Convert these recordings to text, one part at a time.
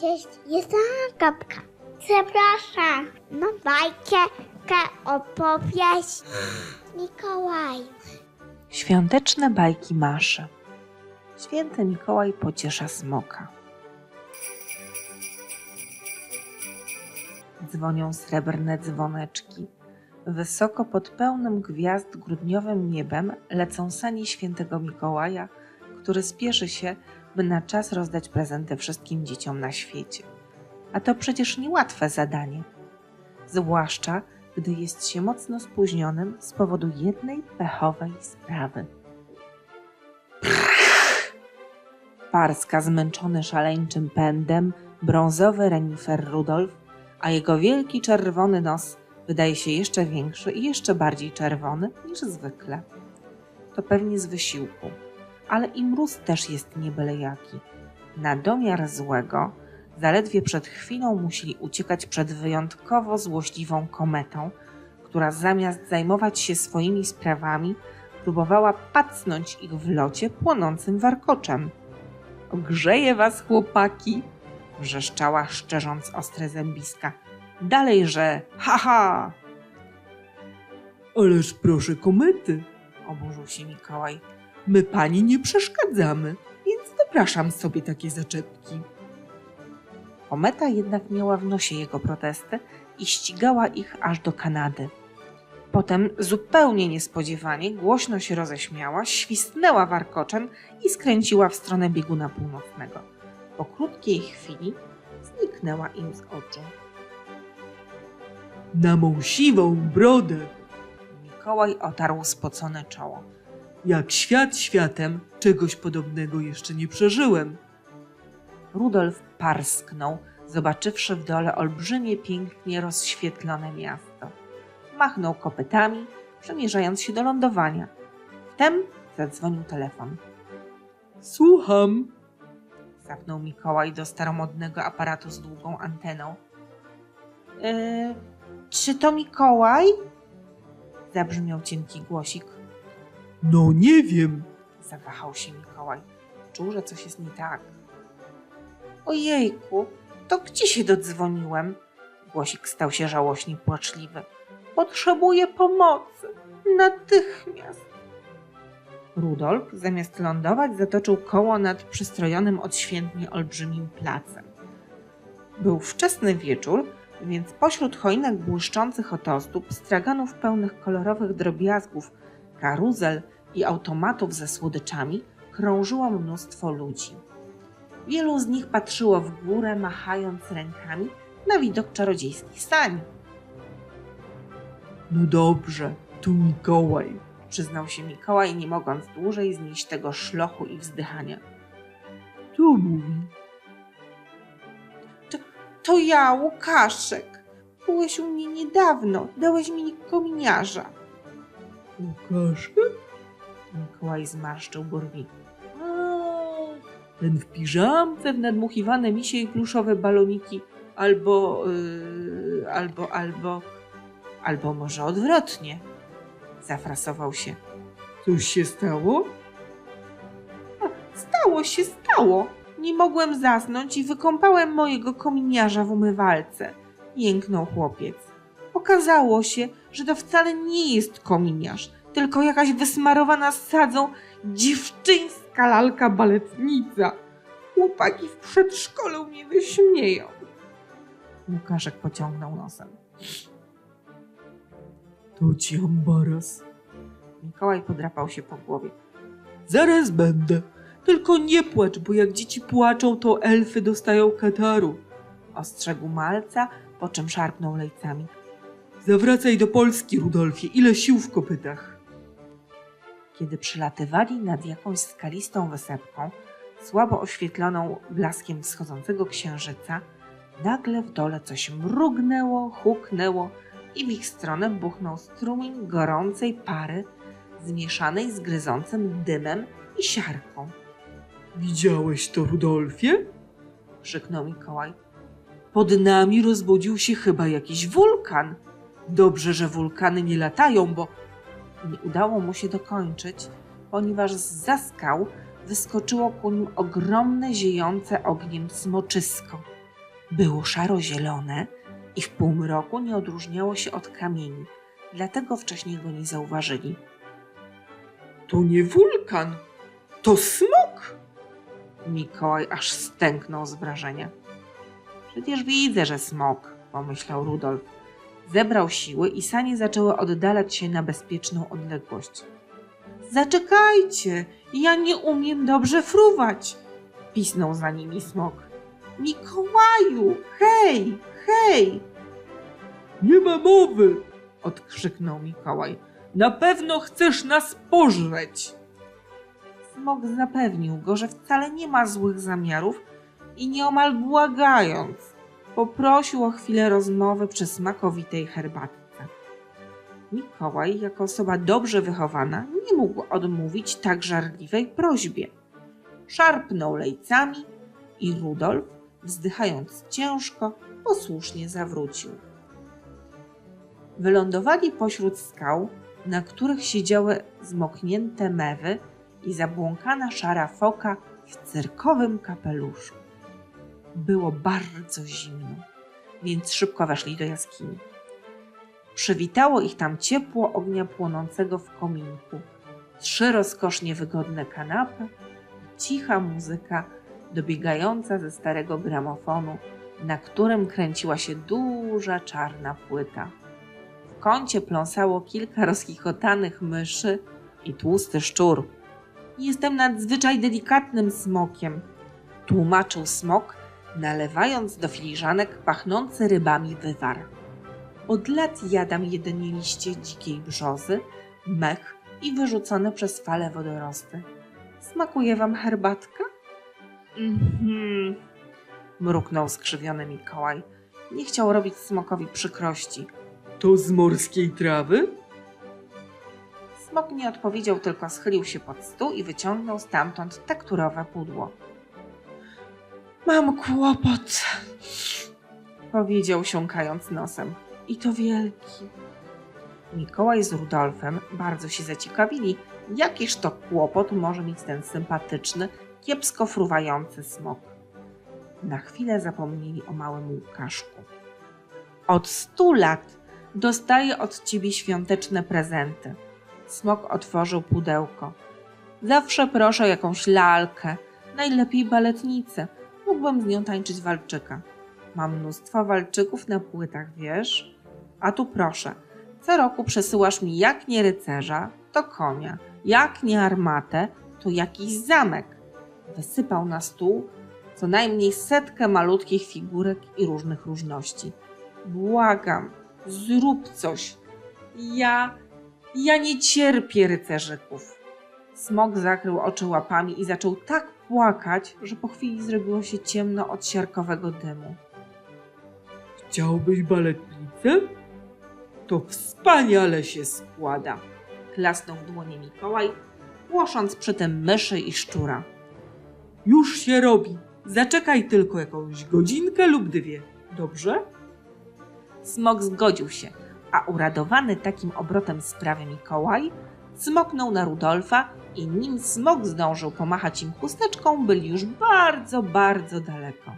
Cześć, jestem Gabka. Zapraszam na bajkę opowieść Mikołaj. Świąteczne bajki Maszy. Święty Mikołaj pociesza smoka. Dzwonią srebrne dzwoneczki. Wysoko pod pełnym gwiazd grudniowym niebem lecą sani świętego Mikołaja, który spieszy się, by na czas rozdać prezenty wszystkim dzieciom na świecie. A to przecież niełatwe zadanie. Zwłaszcza, gdy jest się mocno spóźnionym z powodu jednej pechowej sprawy. Parska zmęczony szaleńczym pędem, brązowy renifer Rudolf, a jego wielki czerwony nos wydaje się jeszcze większy i jeszcze bardziej czerwony niż zwykle. To pewnie z wysiłku, ale i mróz też jest nie byle jaki. Na domiar złego, zaledwie przed chwilą musieli uciekać przed wyjątkowo złośliwą kometą, która zamiast zajmować się swoimi sprawami, próbowała pacnąć ich w locie płonącym warkoczem. Ogrzeję was, chłopaki! wrzeszczała, szczerząc ostre zębiska. Dalej, że haha! Ależ proszę komety, oburzył się Mikołaj. My pani nie przeszkadzamy, więc dopraszam sobie takie zaczepki. Kometa jednak miała w nosie jego protesty i ścigała ich aż do Kanady. Potem zupełnie niespodziewanie głośno się roześmiała, świstnęła warkoczem i skręciła w stronę bieguna północnego. Po krótkiej chwili zniknęła im z oczu. Na mą siwą brodę, Mikołaj otarł spocone czoło. Jak świat światem, czegoś podobnego jeszcze nie przeżyłem. Rudolf parsknął, zobaczywszy w dole olbrzymie, pięknie rozświetlone miasto. Machnął kopytami, przemierzając się do lądowania. Wtem zadzwonił telefon. Słucham, Zapnął Mikołaj do staromodnego aparatu z długą anteną. Yy, czy to Mikołaj? Zabrzmiał cienki głosik. No nie wiem, Zawahał się Mikołaj. Czuł, że coś jest nie tak. Ojejku, to gdzie się dodzwoniłem? Głosik stał się żałośnie płaczliwy. Potrzebuję pomocy. Natychmiast. Rudolf, zamiast lądować, zatoczył koło nad przystrojonym odświętnie olbrzymim placem. Był wczesny wieczór, więc pośród choinek błyszczących ozdób, straganów pełnych kolorowych drobiazgów, karuzel i automatów ze słodyczami krążyło mnóstwo ludzi. Wielu z nich patrzyło w górę, machając rękami na widok czarodziejskich stań. no dobrze, tu Mikołaj. Przyznał się Mikołaj, nie mogąc dłużej znieść tego szlochu i wzdychania. Tu mówi, To ja, Łukaszek. Byłeś u mnie niedawno. Dałeś mi kominiarza. Łukasz, Mikołaj zmarszczył brwi. ten w piżamce, w nadmuchiwane misie i pluszowe baloniki, Albo, yy, albo, albo, albo może odwrotnie. Zafrasował się. coś się stało? Stało się, stało. Nie mogłem zasnąć i wykąpałem mojego kominiarza w umywalce. Jęknął chłopiec. Okazało się, że to wcale nie jest kominiarz, tylko jakaś wysmarowana sadzą dziewczyńska lalka baletnica. Chłopaki w przedszkolu mnie wyśmieją. Łukaszek pociągnął nosem. To ci ambaras. Mikołaj podrapał się po głowie. Zaraz będę. Tylko nie płacz, bo jak dzieci płaczą, to elfy dostają kataru. Ostrzegł malca, po czym szarpnął lejcami. Zawracaj do Polski, Rudolfie. Ile sił w kopytach? Kiedy przylatywali nad jakąś skalistą wysepką, słabo oświetloną blaskiem wschodzącego księżyca, nagle w dole coś mrugnęło, huknęło i w ich stronę buchnął strumień gorącej pary zmieszanej z gryzącym dymem i siarką. Widziałeś to, Rudolfie? Krzyknął Mikołaj. Pod nami rozbudził się chyba jakiś wulkan. Dobrze, że wulkany nie latają, bo nie udało mu się dokończyć, ponieważ z skał wyskoczyło ku nim ogromne, ziejące ogniem smoczysko. Było szaro-zielone i w półmroku nie odróżniało się od kamieni, dlatego wcześniej go nie zauważyli. To nie wulkan, to smok. Mikołaj aż stęknął z wrażenia. Przecież widzę, że smok, pomyślał Rudolf. Zebrał siły i sanie zaczęły oddalać się na bezpieczną odległość. Zaczekajcie, ja nie umiem dobrze fruwać, pisnął za nimi smok. Mikołaju, hej, hej! Nie ma mowy. odkrzyknął Mikołaj. Na pewno chcesz nas pożreć. Smok zapewnił go, że wcale nie ma złych zamiarów i nieomal błagając, poprosił o chwilę rozmowy przy smakowitej herbatce. Mikołaj, jako osoba dobrze wychowana, nie mógł odmówić tak żarliwej prośbie. Szarpnął lejcami i Rudolf, wzdychając ciężko, posłusznie zawrócił. Wylądowali pośród skał, na których siedziały zmoknięte mewy i zabłąkana szara foka w cyrkowym kapeluszu. Było bardzo zimno, więc szybko weszli do jaskini. Przywitało ich tam ciepło ognia płonącego w kominku, trzy rozkosznie wygodne kanapy i cicha muzyka dobiegająca ze starego gramofonu, na którym kręciła się duża czarna płyta. W kącie pląsało kilka rozchichotanych myszy i tłusty szczur. Jestem nadzwyczaj delikatnym smokiem, tłumaczył smok, nalewając do filiżanek pachnący rybami wywar. Od lat jadam jedynie liście dzikiej brzozy, mech i wyrzucone przez fale wodorosty. Smakuje wam herbatka? Mhm, mruknął skrzywiony Mikołaj. Nie chciał robić smokowi przykrości. To z morskiej trawy? Smok nie odpowiedział, tylko schylił się pod stół i wyciągnął stamtąd tekturowe pudło. Mam kłopot, powiedział siąkając nosem. I to wielki. Mikołaj z Rudolfem bardzo się zaciekawili, jakiż to kłopot może mieć ten sympatyczny, kiepsko fruwający smok. Na chwilę zapomnieli o małym Łukaszku. Od stu lat dostaję od ciebie świąteczne prezenty. Smok otworzył pudełko. Zawsze proszę jakąś lalkę, najlepiej baletnicę. Mógłbym z nią tańczyć walczyka. Mam mnóstwo walczyków na płytach, wiesz? A tu proszę, co roku przesyłasz mi jak nie rycerza, to konia, jak nie armatę, to jakiś zamek. Wysypał na stół co najmniej setkę malutkich figurek i różnych różności. Błagam, zrób coś. Ja ja nie cierpię rycerzyków. Smok zakrył oczy łapami i zaczął tak płakać, że po chwili zrobiło się ciemno od siarkowego dymu. Chciałbyś baletnicę? To wspaniale się składa. Klasnął w dłonie Mikołaj, głosząc przy tym myszy i szczura. Już się robi. Zaczekaj tylko jakąś godzinkę lub dwie. Dobrze? Smok zgodził się, a uradowany takim obrotem sprawy Mikołaj smoknął na Rudolfa i nim smok zdążył pomachać im chusteczką, byli już bardzo, bardzo daleko.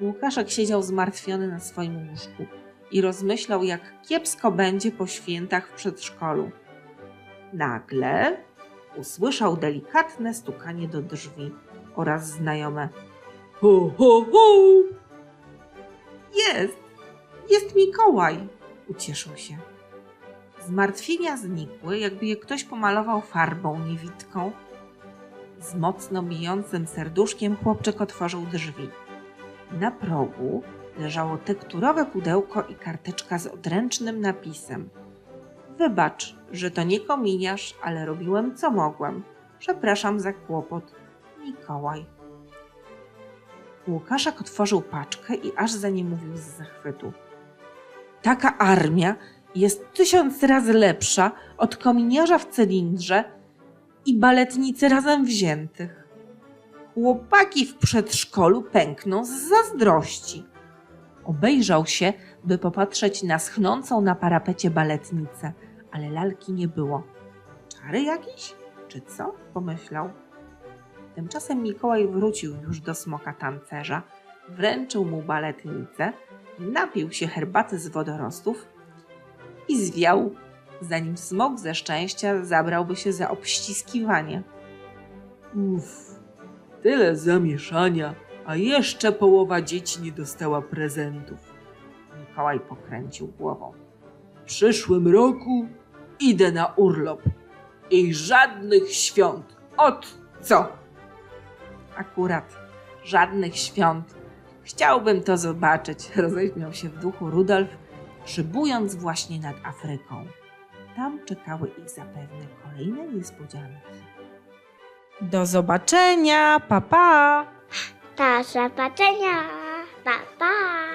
Łukaszek siedział zmartwiony na swoim łóżku i rozmyślał, jak kiepsko będzie po świętach w przedszkolu. Nagle usłyszał delikatne stukanie do drzwi oraz znajome Ho, ho, ho! Jest! Jest Mikołaj! Ucieszył się. Zmartwienia znikły, jakby je ktoś pomalował farbą niewidką. Z mocno bijącym serduszkiem chłopczyk otworzył drzwi. Na progu leżało tekturowe pudełko i karteczka z odręcznym napisem. Wybacz, że to nie kominiarz, ale robiłem co mogłem. Przepraszam za kłopot. Mikołaj. Łukaszek otworzył paczkę i aż za nie mówił z zachwytu. Taka armia jest tysiąc razy lepsza od kominiarza w cylindrze i baletnicy razem wziętych. Chłopaki w przedszkolu pękną z zazdrości. Obejrzał się, by popatrzeć na schnącą na parapecie baletnicę, ale lalki nie było. Czary jakiś? Czy co? pomyślał. Tymczasem Mikołaj wrócił już do smoka tancerza, wręczył mu baletnicę, napił się herbaty z wodorostów i zwiał, zanim smok ze szczęścia zabrałby się za obściskiwanie. Uff, tyle zamieszania, a jeszcze połowa dzieci nie dostała prezentów. Mikołaj pokręcił głową. W przyszłym roku idę na urlop i żadnych świąt. Ot co? Akurat żadnych świąt. Chciałbym to zobaczyć, roześmiał się w duchu Rudolf, szybując właśnie nad Afryką. Tam czekały ich zapewne kolejne niespodzianki. Do zobaczenia, papa! Pa. Do zobaczenia. Pa, pa.